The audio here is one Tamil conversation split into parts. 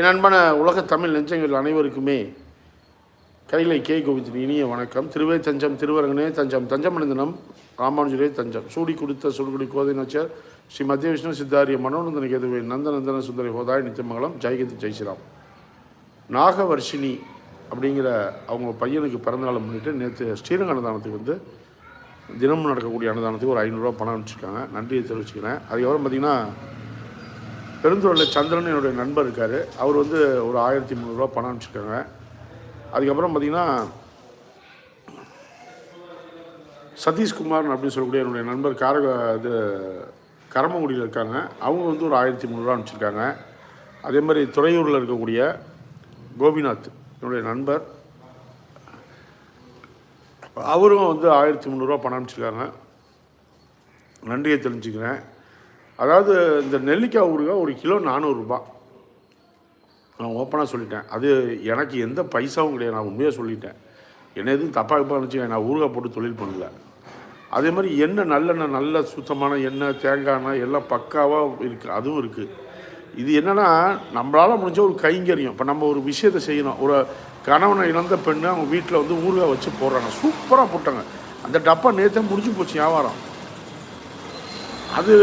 என் அன்பான உலக தமிழ் நெஞ்சங்கள் அனைவருக்குமே கைலை கே. கோவிந்தின் இனிய வணக்கம். திருவே தஞ்சம் திருவரங்கனே தஞ்சம் தஞ்சமணிந்தனம் ராமானுஜரே தஞ்சம். சூடி கொடுத்த சுடுகுடி கோதை நச்சர் ஸ்ரீ மத்திய விஷ்ணு சித்தாரிய மனோநந்தன கேதுவே நந்தநந்தன சுந்தரி ஹோதாய் நித்தியமங்கலம் ஜெயகந்த் ஜெய்ஸ்ராம் நாகவர்ஷினி அப்படிங்கிற அவங்க பையனுக்கு பிறந்தநாளை முன்னிட்டு நேற்று ஸ்ரீரங்க அன்னதானத்துக்கு வந்து தினமும் நடக்கக்கூடிய அன்னதானத்துக்கு ஒரு ஐநூறுரூவா பணம் அனுப்பிச்சிருக்காங்க. நன்றியை தெரிவிச்சுக்கிறேன். அதுக்கப்புறம் பார்த்திங்கன்னா பெருந்துறையில் சந்திரன் என்னுடைய நண்பர் இருக்கார். அவர் வந்து ஒரு ஆயிரத்தி முந்நூறுரூவா பணம் அனுப்பிச்சிருக்காங்க. அதுக்கப்புறம் பார்த்திங்கன்னா சதீஷ்குமார் அப்படின்னு சொல்லக்கூடிய என்னுடைய நண்பர் காரக இது கரமங்குடியில் இருக்காங்க. அவங்க வந்து ஒரு ஆயிரத்தி முந்நூறுரூவா அனுப்பிச்சிருக்காங்க. அதே மாதிரி துறையூரில் இருக்கக்கூடிய கோபிநாத் என்னுடைய நண்பர். அவரும் வந்து ஆயிரத்தி முந்நூறுரூவா பணம் அனுப்பிச்சிருக்காங்க. நன்றியை தெரிஞ்சுக்கிறேன். அதாவது இந்த நெல்லிக்காய் ஊறுகாய் ஒரு கிலோ நானூறுரூபா நான் ஓப்பனாக சொல்லிட்டேன். அது எனக்கு எந்த பைசாவும் கிடையாது. நான் உண்மையாக சொல்லிட்டேன். என்ன எதுவும் தப்பாக தப்பாக நினச்சிக்க நான் ஊறுகாய் போட்டு தொழில் பண்ணல. அதே மாதிரி எண்ணெய் நல்லெண்ணெய் நல்ல சுத்தமான எண்ணெய் தேங்காய் எண்ணெய் எல்லாம் பக்காவாக இருக்குது அதுவும் இருக்குது இது என்னென்னா நம்மளால் முடிஞ்ச ஒரு கைங்கரியம். இப்போ நம்ம ஒரு விஷயத்தை செய்யணும். ஒரு கணவனை இழந்த பெண்ணு அவங்க வீட்டில் வந்து ஊறுகாய் வச்சு போடுறாங்க. சூப்பராக போட்டாங்க. அந்த டப்பா நேற்றே முடிஞ்சு போச்சு வியாபாரம். அது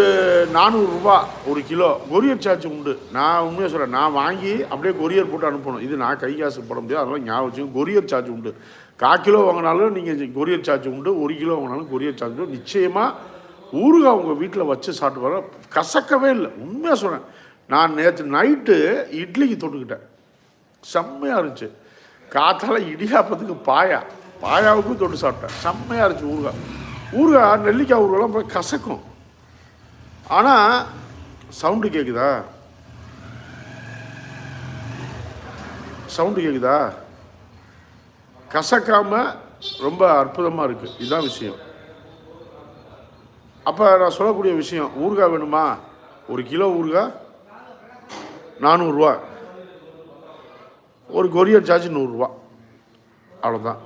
நானூறுரூவா ஒரு கிலோ. கொரியர் சார்ஜ் உண்டு. நான் உண்மையாக சொல்கிறேன் நான் வாங்கி அப்படியே கொரியர் போட்டு அனுப்பணும். இது நான் கை காசு போட முடியாது. அதெல்லாம் ஞாபகம் வச்சுக்கோங்க. கொரியர் சார்ஜ் உண்டு. கால் கிலோ வாங்கினாலும் நீங்கள் கொரியர் சார்ஜ் உண்டு. ஒரு கிலோ வாங்கினாலும் கொரியர் சார்ஜ் உண்டு. நிச்சயமாக ஊறுகாய் உங்கள் வீட்டில் வச்சு சாப்பிட்டு வர கசக்கவே இல்லை. உண்மையாக சொல்கிறேன் நான் நேற்று நைட்டு இட்லிக்கு தொட்டுக்கிட்டேன். செம்மையாக இருந்துச்சு. காத்தால இடியாப்பத்துக்கு பாயா. பாயாவுக்கும் தொட்டு சாப்பிட்டேன். செம்மையாக இருந்துச்சு ஊறுகாய். ஊறுகாய் நெல்லிக்காய் ஊறுகாய்லாம் போய் கசக்கும். ஆனால் சவுண்டு கேட்குதா சவுண்டு கேட்குதா கசக்காம ரொம்ப அற்புதமாக இருக்குது இதுதான் விஷயம். அப்போ நான் சொல்லக்கூடிய விஷயம் ஊறுகாய் வேணுமா? ஒரு கிலோ ஊறுகாய் நானூறுரூவா ஒரு கொரியர் சார்ஜ் நூறுரூவா. அவ்வளோதான்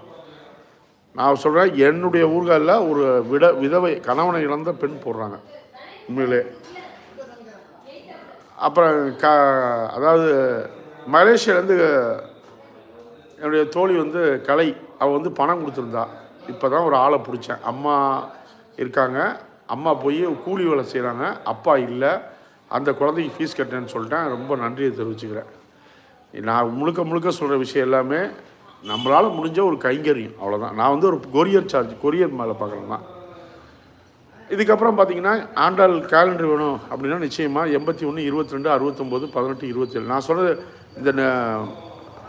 நான் சொல்கிறேன் என்னுடைய ஊர்காலில் ஒரு விட விதவை கணவனை இழந்த பெண் போடுறாங்க. உண்மையிலே. அப்புறம் க அதாவது மலேசியாலேருந்து என்னுடைய தோழி வந்து கலை அவள் வந்து பணம் கொடுத்துருந்தா. இப்போ தான் ஒரு ஆளை பிடிச்சேன். அம்மா இருக்காங்க. அம்மா போய் கூலி வேலை செய்கிறாங்க அப்பா இல்லை. அந்த குழந்தைக்கு ஃபீஸ் கட்டினேன்னு சொல்லிட்டேன். ரொம்ப நன்றியை தெரிவிச்சுக்கிறேன். நான் முழுக்க முழுக்க சொல்கிற விஷயம் எல்லாமே நம்மளால் முடிஞ்ச ஒரு கைங்கரியம். அவ்வளோதான் நான் வந்து ஒரு கொரியர் சார்ஜ் கொரியர் மேலே பார்க்குறேன் தான். இதுக்கப்புறம் பார்த்தீங்கன்னா ஆண்டாள் கேலண்டர் வேணும் அப்படின்னா நிச்சயமாக எண்பத்தி ஒன்று இருபத்தி ரெண்டு அறுபத்தொம்போது பதினெட்டு இருபத்தேழு. நான் சொன்னது இந்த ந-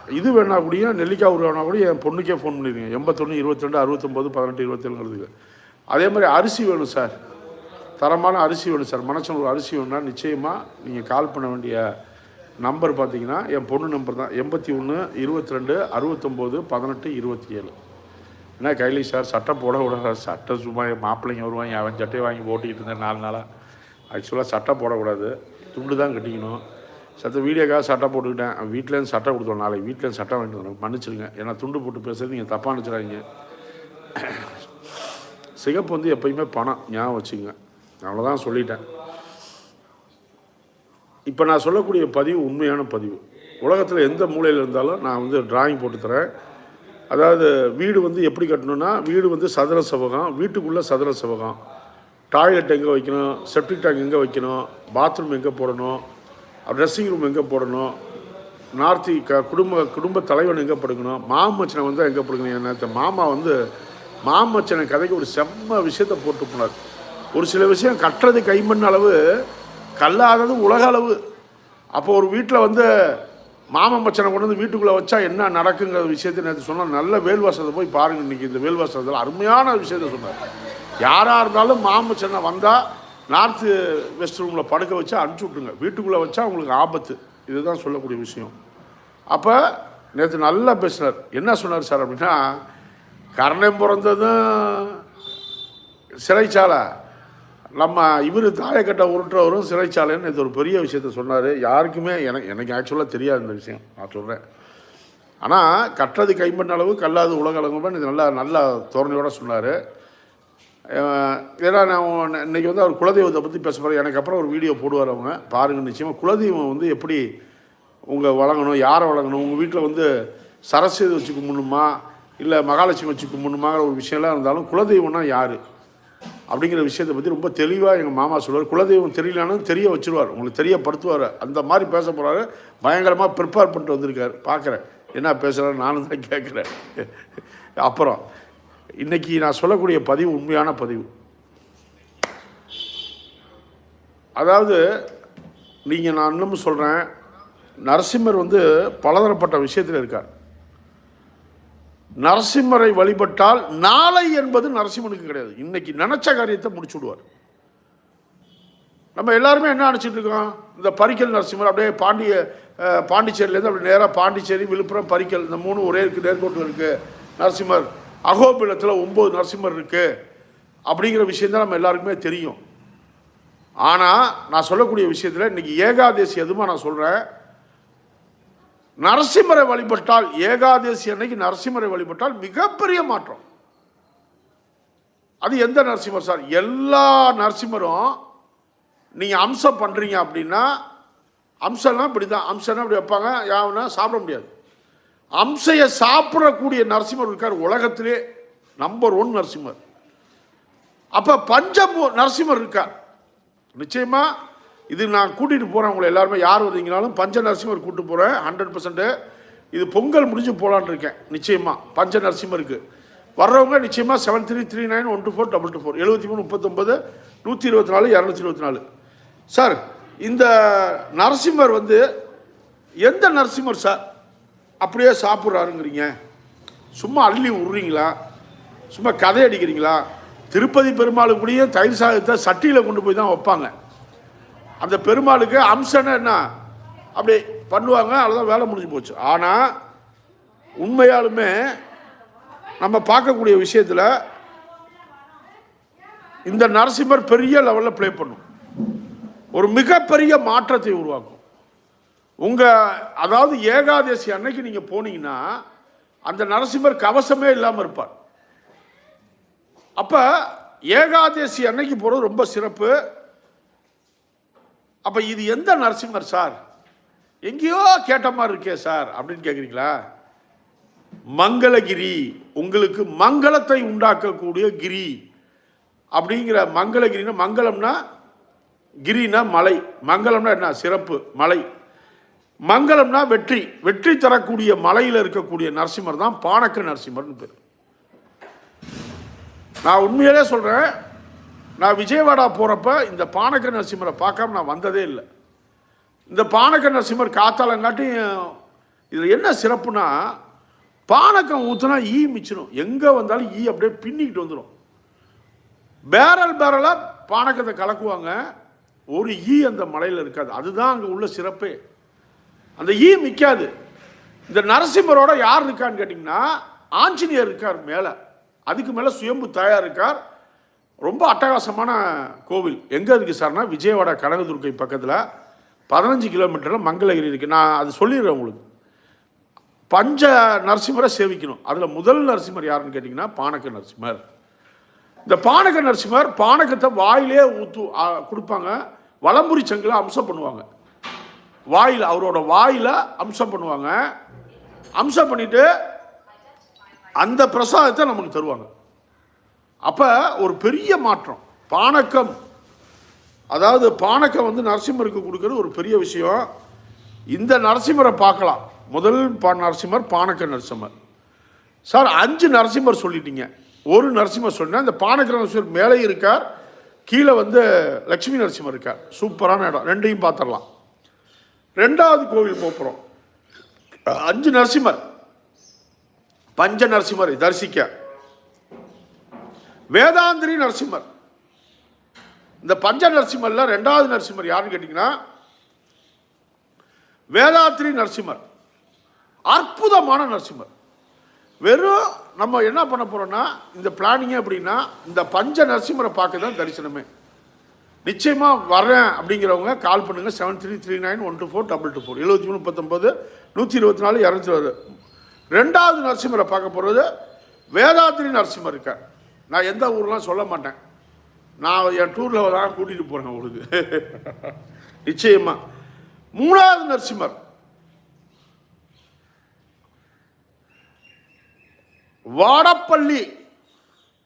இது வேணா கூட நெல்லிக்காய் ஊர் வேணா கூட என் பொண்ணுக்கே ஃபோன் பண்ணிடுங்க. எண்பத்தொன்று இருபத்தி ரெண்டு அறுபத்தொம்போது பதினெட்டு இருபத்தேழுங்கிறதுக்கு அதே மாதிரி அரிசி வேணும் சார் தரமான அரிசி வேணும் சார் மனச்சனூர் அரிசி வேணும்னா நிச்சயமாக நீங்கள் கால் பண்ண வேண்டிய நம்பர் பார்த்தீங்கன்னா என் பொண்ணு நம்பர் தான். எண்பத்தி ஒன்று இருபத்தி ரெண்டு அறுபத்தொம்போது பதினெட்டு இருபத்தி ஏழு என்ன கைலி சார்? சட்டை போட கூடாது சட்டை சும்மா மாப்பிள்ளைங்க வருவாங்க. அவன் சட்டையை வாங்கி போட்டுக்கிட்டு இருந்தேன் நாலு நாளாக ஆக்சுவலாக சட்டை போடக்கூடாது. துண்டு தான் கட்டிக்கணும். சத்த வீடியோக்காக சட்டை போட்டுக்கிட்டேன். வீட்டிலேருந்து சட்டை கொடுத்தோம் நாளைக்கு வீட்டிலேருந்து சட்டை வாங்கிட்டு வரேன் மன்னிச்சிருங்க ஏன்னா துண்டு போட்டு பேசுறது நீங்கள் தப்பாக நினச்சிடாதீங்க. சிகப்பு வந்து எப்பயுமே பணம். ஞாபகம் வச்சுக்கோங்க. அவ்வளோதான் சொல்லிட்டேன். இப்போ நான் சொல்லக்கூடிய பதிவு உண்மையான பதிவு. உலகத்தில் எந்த மூலையில் இருந்தாலும் நான் வந்து டிராயிங் போட்டு தரேன். அதாவது வீடு வந்து எப்படி கட்டணும்னா வீடு வந்து சதுர செவகம் வீட்டுக்குள்ளே சதுர செவகம். டாய்லெட் எங்கே வைக்கணும் செப்டிக் டேங்க் எங்கே வைக்கணும் பாத்ரூம் எங்கே போடணும் ட்ரெஸ்ஸிங் ரூம் எங்கே போடணும் நார்த்தி க குடும்ப குடும்ப தலைவன் எங்கே படுக்கணும் மாமச்சனை வந்து எங்கே படுக்கணும்? என்ன மாமா வந்து மாமச்சனை கதைக்கு ஒரு செம்ம விஷயத்தை போட்டு போனார். ஒரு சில விஷயம் கட்டுறது கைமண் அளவு கல்லாதது உலக அளவு. அப்போ ஒரு வீட்டில் வந்து மாமன் மச்சனை கொண்டு வந்து வீட்டுக்குள்ளே வச்சா என்ன நடக்குங்கிற விஷயத்தை நேற்று சொன்னால் நல்ல வேல்வாசத்தை போய் பாருங்கள் இன்றைக்கி இந்த வேல்வாசத்தில் அருமையான விஷயத்த சொன்னார். யாராக இருந்தாலும் மாமச்சனை வந்தால் நார்த்து வெஸ்ட் ரூமில் படுக்க வச்சா அனுப்பிச்சி விட்ருங்க வீட்டுக்குள்ளே வச்சா உங்களுக்கு ஆபத்து. இதுதான் சொல்லக்கூடிய விஷயம். அப்போ நேற்று நல்லா பேசினார். என்ன சொன்னார் சார் அப்படின்னா கர்ணம் பிறந்ததும் சிறைச்சாலை? நம்ம இவர் தாயக்கட்டை உருட்டுறவரும் சிறைச்சாலைன்னு இது ஒரு பெரிய விஷயத்த சொன்னார். யாருக்குமே எனக்கு எனக்கு ஆக்சுவலாக தெரியாது இந்த விஷயம். நான் சொல்கிறேன் ஆனால் கட்டுறது கைம்பண்ண அளவு கல்லாது உலக அளவுன்னு இது நல்லா நல்ல தோரணையோட சொன்னார். ஏன்னா நான் இன்றைக்கி இன்னைக்கு வந்து அவர் குலதெய்வத்தை பற்றி பேச போகிறேன் எனக்கு அப்புறம் ஒரு வீடியோ போடுவார் அவங்க. பாருங்கள் நிச்சயமாக குலதெய்வம் வந்து எப்படி உங்கள் வழங்கணும் யாரை வழங்கணும் உங்கள் வீட்டில் வந்து சரஸ்வதி வச்சு கும்பிடணுமா இல்லை மகாலட்சுமி வச்சு கும்பிடணுமாங்கிற ஒரு விஷயம்லாம் இருந்தாலும் குலதெய்வம்னா யார்? அப்படிங்கிற விஷயத்தை பற்றி ரொம்ப தெளிவாக எங்கள் மாமா சொல்லுவார். குலதெய்வம் தெரியலான்னு தெரிய வச்சுருவார். உங்களுக்கு தெரியப்படுத்துவார். அந்த மாதிரி பேச போகிறாரு பயங்கரமாக ப்ரிப்பேர் பண்ணிட்டு வந்திருக்காரு. பார்க்குறேன் என்ன பேசுகிறாரு நானும் தான் கேட்குறேன் அப்புறம் இன்னைக்கு நான் சொல்லக்கூடிய பதிவு உண்மையான பதிவு. அதாவது நீங்கள் நான் இன்னமும் சொல்கிறேன் நரசிம்மர் வந்து பலதரப்பட்ட விஷயத்தில் இருக்கார். நரசிம்மரை வழிபட்டால் நாளை என்பது நரசிம்மனுக்கு கிடையாது. இன்னைக்கு நினச்ச காரியத்தை முடிச்சு விடுவார் நம்ம எல்லாருமே என்ன நினச்சிட்டு இருக்கோம்? இந்த பரிக்கல் நரசிம்மர் அப்படியே பாண்டிய பாண்டிச்சேரியிலேருந்து அப்படி நேராக பாண்டிச்சேரி விழுப்புரம் பரிக்கல் இந்த மூணு ஒரே இருக்குது நேர்கோட்டில் இருக்குது நரசிம்மர் அகோபிலத்தில் ஒம்பது நரசிம்மர் இருக்குது அப்படிங்கிற விஷயந்தான் நம்ம எல்லாருக்குமே தெரியும். ஆனால் நான் சொல்லக்கூடிய விஷயத்தில் இன்றைக்கி ஏகாதேசி எதுமா நான் சொல்கிறேன் நரசிம்மரை வழிபட்டால் ஏகாதேசி அன்னைக்கு நரசிம்மரை வழிபட்டால் மிகப்பெரிய மாற்றம். அது எந்த நரசிம்மர் சார்? எல்லா நரசிம்மரும் நீங்கள் அம்சம் பண்ணுறீங்க அப்படின்னா அம்சம்னா இப்படி தான் அம்சம்னா இப்படி வைப்பாங்க. யாவனா சாப்பிட முடியாது. அம்சையை சாப்பிடக்கூடிய நரசிம்மர் இருக்கார் உலகத்திலே நம்பர் ஒன் நரசிம்மர். அப்போ பஞ்சமு நரசிம்மர் இருக்கார். நிச்சயமாக இது நான் கூட்டிகிட்டு போகிறேன் உங்களை எல்லாருமே. யார் வந்தீங்கனாலும் பஞ்ச நரசிம்மர் கூட்டு போகிறேன் ஹண்ட்ரட் பர்சன்ட்டு இது பொங்கல் முடிஞ்சு போகலான்னு இருக்கேன் நிச்சயமாக பஞ்ச நரசிம்மருக்கு. வர்றவங்க நிச்சயமாக seven three three nine one two four double two four எழுபத்தி மூணு முப்பத்தொம்பது நூற்றி இருபத்தி நாலு இரநூத்தி இருபத்தி நாலு. சார் இந்த நரசிம்மர் வந்து எந்த நரசிம்மர் சார்? அப்படியே சாப்பிட்றாருங்கிறீங்க. சும்மா அள்ளி விட்றீங்களா சும்மா கதை அடிக்கிறீங்களா? திருப்பதி பெருமாளுக்கு தயிர் சாதத்தை சட்டியில் கொண்டு போய் தான் வைப்பாங்க. அந்த பெருமாளுக்கு அம்சம்னா என்ன? அப்படி பண்ணுவாங்க அவ்வளோதான் வேலை முடிஞ்சு போச்சு. ஆனால் உண்மையாலுமே நம்ம பார்க்கக்கூடிய விஷயத்தில் இந்த நரசிம்மர் பெரிய லெவலில் ப்ளே பண்ணும். ஒரு மிகப்பெரிய மாற்றத்தை உருவாக்கும். உங்கள் அதாவது ஏகாதசி அன்னைக்கு நீங்கள் போனீங்கன்னா அந்த நரசிம்மர் கவசமே இல்லாமல் இருப்பார். அப்போ ஏகாதசி அன்னைக்கு போகிறது ரொம்ப சிறப்பு. அப்போ இது எந்த நரசிம்மர் சார்? எங்கேயோ கேட்ட மாதிரி இருக்கே சார் அப்படின்னு கேட்குறீங்களா மங்களகிரி உங்களுக்கு மங்களத்தை உண்டாக்கக்கூடிய கிரி. அப்படிங்கிற மங்களகிரினா மங்களம்னா கிரினா மலை. மங்களம்னா என்ன? சிறப்பு மலை. மங்களம்னா வெற்றி. வெற்றி தரக்கூடிய மலையில் இருக்கக்கூடிய நரசிம்மர் தான் பானக்க நரசிம்மர்னு பேர். நான் உண்மையிலே சொல்கிறேன் நான் விஜயவாடா போகிறப்ப இந்த பானக நரசிம்மரை பார்க்காம நான் வந்ததே இல்லை. இந்த பானக்க நரசிம்மர் காத்தாலங்காட்டி இதில் என்ன சிறப்புனா பானக்கம் ஊற்றுனா ஈ மிச்சிடும் எங்கே வந்தாலும் ஈ அப்படியே பின்னிக்கிட்டு வந்துடும் பேரல் பேரலாக பானக்கத்தை கலக்குவாங்க. ஒரு ஈ அந்த மலையில் இருக்காது. அதுதான் அங்கே உள்ள சிறப்பே. அந்த ஈ மிக்காது. இந்த நரசிம்மரோட யார் இருக்கான்னு கேட்டிங்கன்னா ஆஞ்சநேயர் இருக்கார் மேலே. அதுக்கு மேலே சுயம்பு தாயார் இருக்கார். ரொம்ப அட்டகாசமான கோவில். எங்கே இருக்குது சார்னா விஜயவாடா கனகதுர்க்கை பக்கத்தில் பதினஞ்சு கிலோமீட்டரில் மங்களகிரி இருக்குது நான் அது சொல்லிடுறேன் உங்களுக்கு. பஞ்ச நரசிம்மரை சேவிக்கணும். அதில் முதல் நரசிம்மர் யாருன்னு கேட்டிங்கன்னா பானக்க நரசிம்மர். இந்த பானக நரசிம்மர் பானகத்தை வாயிலே ஊத்து கொடுப்பாங்க. வலம்புரி சங்கில் அம்சம் பண்ணுவாங்க. வாயில் அவரோட வாயில் அம்சம் பண்ணுவாங்க. அம்சம் பண்ணிவிட்டு அந்த பிரசாதத்தை நமக்கு தருவாங்க. அப்போ ஒரு பெரிய மாற்றம். பானக்கம். அதாவது பானக்கம் வந்து நரசிம்மருக்கு கொடுக்குறது ஒரு பெரிய விஷயம். இந்த நரசிம்மரை பார்க்கலாம். முதல் பா நரசிம்மர் பானக்க நரசிம்மர். சார் அஞ்சு நரசிம்மர் சொல்லிட்டீங்க. ஒரு நரசிம்மர் சொன்னேன் இந்த பானக்க நரசிம்மர் மேலே இருக்கார் கீழே வந்து லட்சுமி நரசிம்மர் இருக்கார். சூப்பரான இடம். ரெண்டையும் பார்த்துடலாம். ரெண்டாவது கோவில் போகிறோம் அஞ்சு நரசிம்மர். பஞ்ச நரசிம்மரை தரிசிக்க. வேதாந்திரி நரசிம்மர். இந்த பஞ்ச நரசிம்மரில் ரெண்டாவது நரசிம்மர் யாருன்னு கேட்டிங்கன்னா வேதாத்திரி நரசிம்மர். அற்புதமான நரசிம்மர். வெறும் நம்ம என்ன பண்ண போகிறோன்னா இந்த பிளானிங்கே அப்படின்னா இந்த பஞ்ச நரசிம்மரை பார்க்க தான் தரிசனமே. நிச்சயமாக வரேன் அப்படிங்கிறவங்க கால் பண்ணுங்கள் seven three three nine one two four double two four எழுபத்தி மூணு முப்பத்தொம்பது நூற்றி இருபத்தி நாலு இரநூத்தி இருபது. ரெண்டாவது நரசிம்மரை பார்க்க போகிறது வேதாத்திரி நரசிம்மர் இருக்கார். நான் எந்த ஊர்லாம் சொல்ல மாட்டேன். நான் என் டூரில் தான் கூட்டிகிட்டு போகிறேன் உங்களுக்கு. நிச்சயமாக மூணாவது நரசிம்மர். வாடப்பள்ளி.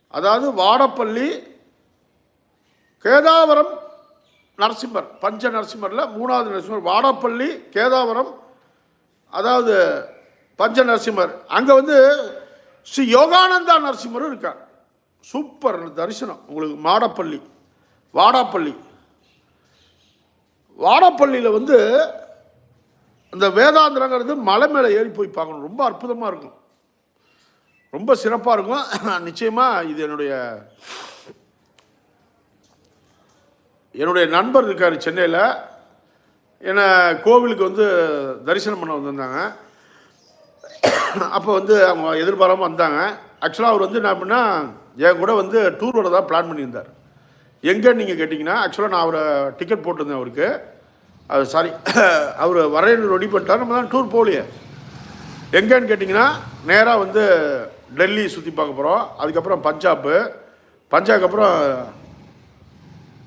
அதாவது வாடப்பள்ளி கேதாவரம் நரசிம்மர் பஞ்ச நரசிம்மரில் மூணாவது நரசிம்மர். வாடப்பள்ளி கேதாவரம் அதாவது பஞ்ச நரசிம்மர். அங்கே வந்து ஸ்ரீ யோகானந்தா நரசிம்மரும் இருக்கார். சூப்பர் தரிசனம். உங்களுக்கு மாடப்பள்ளி வாடாப்பள்ளி. வாடாப்பள்ளியில் வந்து அந்த வேதாந்திரங்கிறது மலை மேலே ஏறி போய் பார்க்கணும். ரொம்ப அற்புதமாக இருக்கும். ரொம்ப சிறப்பாக இருக்கும். நிச்சயமாக இது என்னுடைய என்னுடைய நண்பர் இருக்கார் சென்னையில். என்னை கோவிலுக்கு வந்து தரிசனம் பண்ண வந்திருந்தாங்க. அப்போ வந்து அவங்க எதிர்பாராமல் வந்தாங்க. ஆக்சுவலாக அவர் வந்து என்ன அப்படின்னா என் கூட வந்து டூர் வரதா பிளான் பண்ணியிருந்தார். எங்கேன்னு நீங்கள் கேட்டிங்கன்னா ஆக்சுவலாக நான் அவரை டிக்கெட் போட்டிருந்தேன் அவருக்கு. அது சாரி அவர் வரையணும் ரெடி பண்ணிட்டார் நம்ம தான் டூர் போகலையே. எங்கேன்னு கேட்டிங்கன்னா நேராக வந்து டெல்லி சுற்றி பார்க்க போகிறோம் அதுக்கப்புறம் பஞ்சாப்பு பஞ்சாப்க்கு அப்புறம்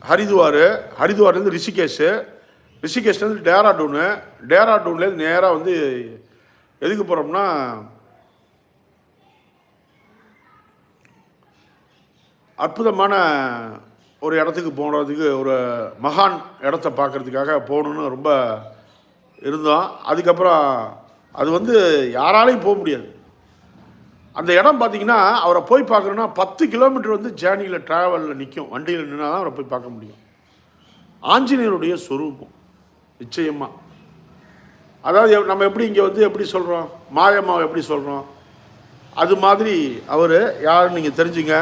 ஹரித்வார் ஹரித்வார்லேருந்து ரிஷிகேஷு. ரிஷிகேஷ்லேருந்து டேராடூனு. டேராடூன்லேருந்து நேராக வந்து எதுக்கு போகிறோம்னா அற்புதமான ஒரு இடத்துக்கு போகிறதுக்கு ஒரு மகான் இடத்த பார்க்குறதுக்காக போகணுன்னு ரொம்ப இருந்தோம். அதுக்கப்புறம் அது வந்து யாராலையும் போக முடியாது. அந்த இடம் பார்த்தீங்கன்னா அவரை போய் பார்க்கணுன்னா பத்து கிலோமீட்டர் வந்து ஜேர்னியில் ட்ராவலில் நிற்கும் வண்டியில் நின்னா தான் அவரை போய் பார்க்க முடியும். ஆஞ்சநேயருடைய சொரூபம் நிச்சயமாக அதாவது எப்- நம்ம எப்படி இங்கே வந்து எப்படி சொல்கிறோம் மாயம்மாவை எப்படி சொல்கிறோம் அது மாதிரி அவர் யாருன்னு நீங்கள் தெரிஞ்சுங்க.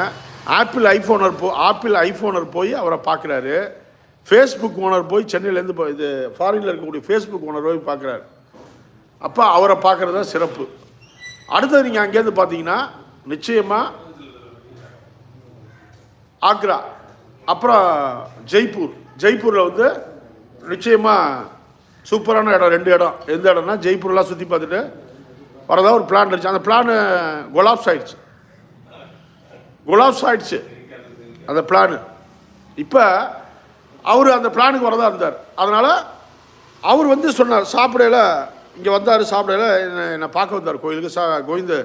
ஆப்பிள் ஐஃபோனர் போ ஆப்பிள் ஐஃபோனர் போய் அவரை பார்க்குறாரு. ஃபேஸ்புக் ஓனர் போய் சென்னையிலேருந்து இது ஃபாரினில் இருக்கக்கூடிய ஃபேஸ்புக் ஓனர் போய் பார்க்குறாரு. அப்போ அவரை பார்க்குறது தான் சிறப்பு. அடுத்தது நீங்கள் அங்கேருந்து பார்த்தீங்கன்னா நிச்சயமாக ஆக்ரா அப்புறம் ஜெய்ப்பூர். ஜெய்ப்பூரில் வந்து நிச்சயமாக சூப்பரான இடம் ரெண்டு இடம். எந்த இடம்னா ஜெய்ப்பூர்லாம் சுற்றி பார்த்துட்டு வரதா ஒரு பிளான் இருந்துச்சு. அந்த பிளான் கொலாப்ஸ் ஆயிடுச்சு. குலாப்ஸ் ஆயிடுச்சு அந்த பிளானு இப்போ அவர் அந்த பிளானுக்கு வரதா இருந்தார். அதனால் அவர் வந்து சொன்னார் சாப்பிடையில இங்கே வந்தார் சாப்பிடையில என்னை என்னை பார்க்க வந்தார் கோயிலுக்கு. சா கோவிந்து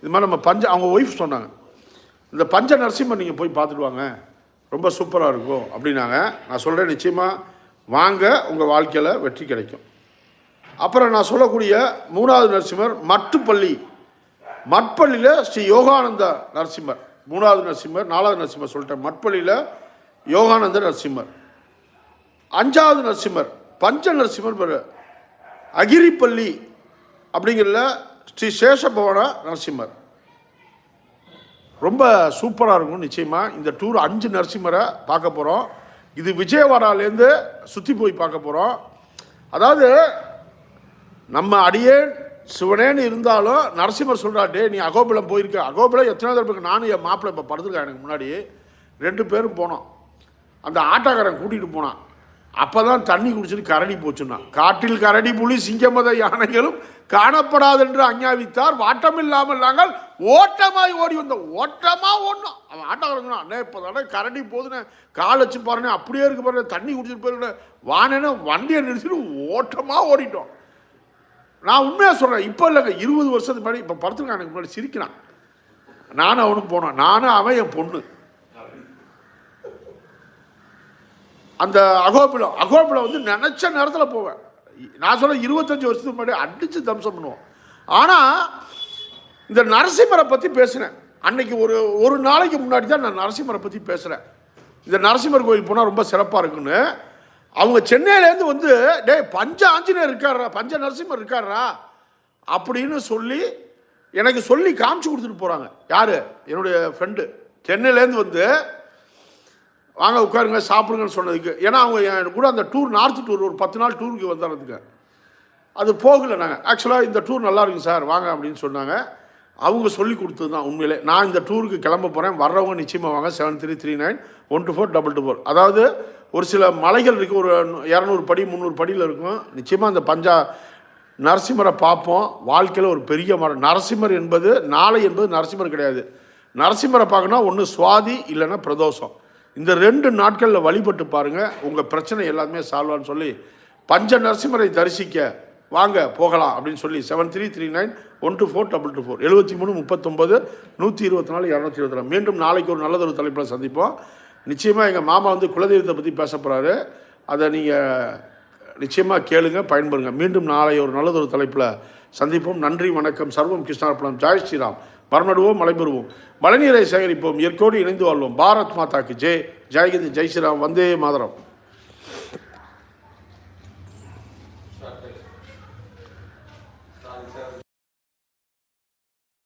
இது மாதிரி நம்ம பஞ்ச அவங்க ஒய்ஃப் சொன்னாங்க. இந்த பஞ்ச நரசிம்மன் நீங்கள் போய் பார்த்துட்டு வாங்க. ரொம்ப சூப்பராக இருக்கும் அப்படின்னாங்க. நான் சொல்கிறேன் நிச்சயமாக வாங்க உங்கள் வாழ்க்கையில் வெற்றி கிடைக்கும். அப்புறம் நான் சொல்லக்கூடிய மூணாவது நரசிம்மர் மட்டுப்பள்ளி. மட்பள்ளியில் ஸ்ரீ யோகானந்த நரசிம்மர். மூணாவது நரசிம்மர் நாலாவது நரசிம்மர் சொல்லிட்டேன். மட்பள்ளியில் யோகானந்த நரசிம்மர். அஞ்சாவது நரசிம்மர் பஞ்ச நரசிம்மர் பேர். அகிரிப்பள்ளி அப்படிங்கிறதுல ஸ்ரீ சேஷபவன நரசிம்மர். ரொம்ப சூப்பராக இருக்கும் நிச்சயமாக இந்த டூர் அஞ்சு நரசிம்மரை பார்க்க போகிறோம் இது விஜயவாடாலேருந்து சுற்றி போய் பார்க்க போகிறோம் அதாவது நம்ம அடியேன் சிவனேன்னு இருந்தாலும் நரசிம்மர் சொல்கிறாட்டே நீ அகோபிலம் போயிருக்க. அகோபிலம் எத்தனை தடவை நானும் என் மாப்பிள்ளை இப்போ படுத்துருக்கேன் எனக்கு முன்னாடி. ரெண்டு பேரும் போனோம். அந்த ஆட்டோக்காரன் கூட்டிகிட்டு போனான். அப்போ தான் தண்ணி குடிச்சிட்டு கரடி போச்சுன்னா. காட்டில் கரடி புலி சிங்கமத யானைகளும் காணப்படாதென்று அஞ்ஞாவித்தார் வாட்டமில்லாமல் நாங்கள் ஓட்டமாய் ஓடி வந்தோம். ஓட்டமாக ஓடணும் அவன் ஆட்டோக்காரன் அண்ணே இப்போ தானே கரடி போதுன்னு கால் வச்சு பாருனே அப்படியே இருக்கு பாருங்க தண்ணி குடிச்சிட்டு போயிருக்கே வானேன்னு வண்டியை நிறுத்திட்டு ஓட்டமாக ஓடிட்டோம். நான் உண்மையாக சொல்கிறேன் இப்போ இல்லைங்க இருபது வருஷத்துக்கு முன்னாடி இப்போ படத்துக்கு எனக்கு முன்னாடி சிரிக்கிறான். நானும் அவனும் போனோம் நானும் அவன் என் பொண்ணு. அந்த அகோபிலம் அகோபிலம் வந்து நினச்ச நேரத்தில் போவேன். நான் சொல்ல இருபத்தஞ்சி வருஷத்துக்கு முன்னாடி அடித்து தம்சம் பண்ணுவோம் ஆனால் இந்த நரசிம்மரை பற்றி பேசுனேன் அன்னைக்கு ஒரு ஒரு நாளைக்கு முன்னாடி தான் நான் நரசிம்மரை பற்றி பேசுகிறேன் இந்த நரசிம்மர் கோயில் போனால் ரொம்ப சிறப்பாக இருக்குன்னு அவங்க சென்னையிலேருந்து வந்து டேய் பஞ்ச ஆஞ்சநேயர் இருக்காரா பஞ்ச நரசிம்மர் இருக்காரா அப்படின்னு சொல்லி எனக்கு சொல்லி காமிச்சு கொடுத்துட்டு போகிறாங்க யார்? என்னுடைய ஃப்ரெண்டு சென்னையிலேருந்து வந்து வாங்க உட்காருங்க சாப்பிடுங்கன்னு சொன்னதுக்கு. ஏன்னா அவங்க என் கூட அந்த டூர் நார்த் டூர் ஒரு பத்து நாள் டூருக்கு வந்துடுறதுக்கு அது போகலை நாங்கள் ஆக்சுவலாக இந்த டூர் நல்லா இருக்குங்க சார் வாங்க அப்படின்னு சொன்னாங்க. அவங்க சொல்லி கொடுத்தது தான் உண்மையிலே. நான் இந்த டூருக்கு கிளம்ப போகிறேன் வர்றவங்க நிச்சயமாக வாங்க. Seven three three nine one two four double two four அதாவது ஒரு சில மலைகள் இருக்குது ஒரு இரநூறு படி முந்நூறு படியில் இருக்கும். நிச்சயமாக அந்த பஞ்சா நரசிம்மரை பார்ப்போம். வாழ்க்கையில் ஒரு பெரிய மரம். நரசிம்மர் என்பது நாளை என்பது நரசிம்மர் கிடையாது. நரசிம்மரை பார்க்கணும் ஒன்று சுவாதி இல்லைன்னா பிரதோஷம். இந்த ரெண்டு நாட்களில் வழிபட்டு பாருங்கள் உங்கள் பிரச்சனை எல்லாமே சால்வான்னு சொல்லி பஞ்ச நரசிம்மரை தரிசிக்க வாங்க போகலாம் அப்படின்னு சொல்லி seven three three nine one two four double two four எழுபத்தி மூணு முப்பத்தொம்பது நூற்றி இருபத்தி நாலு இரநூத்தி இருபத்தி நாலு. மீண்டும் நாளைக்கு ஒரு நல்லதொரு தலைப்பில் சந்திப்போம். நிச்சயமாக எங்கள் மாமா வந்து குலதெய்வத்தை பற்றி பேச போகிறாரு அதை நீங்கள் நிச்சயமாக கேளுங்க பயன்பெறுங்க மீண்டும் நாளை ஒரு நல்லதொரு தலைப்பில் சந்திப்போம். நன்றி வணக்கம். சர்வம் கிருஷ்ணார்பணம். ஜாய் ஸ்ரீராம். மரநடுவோம் மலைபெறுவோம். மழைநீரை சேகரிப்போம். இயற்கையோடு இணைந்து வாழ்வோம். பாரத் மாதாக்கு ஜெய். ஜெய்கிந்த். ஜெய் ஸ்ரீராம். வந்தே மாதரம்.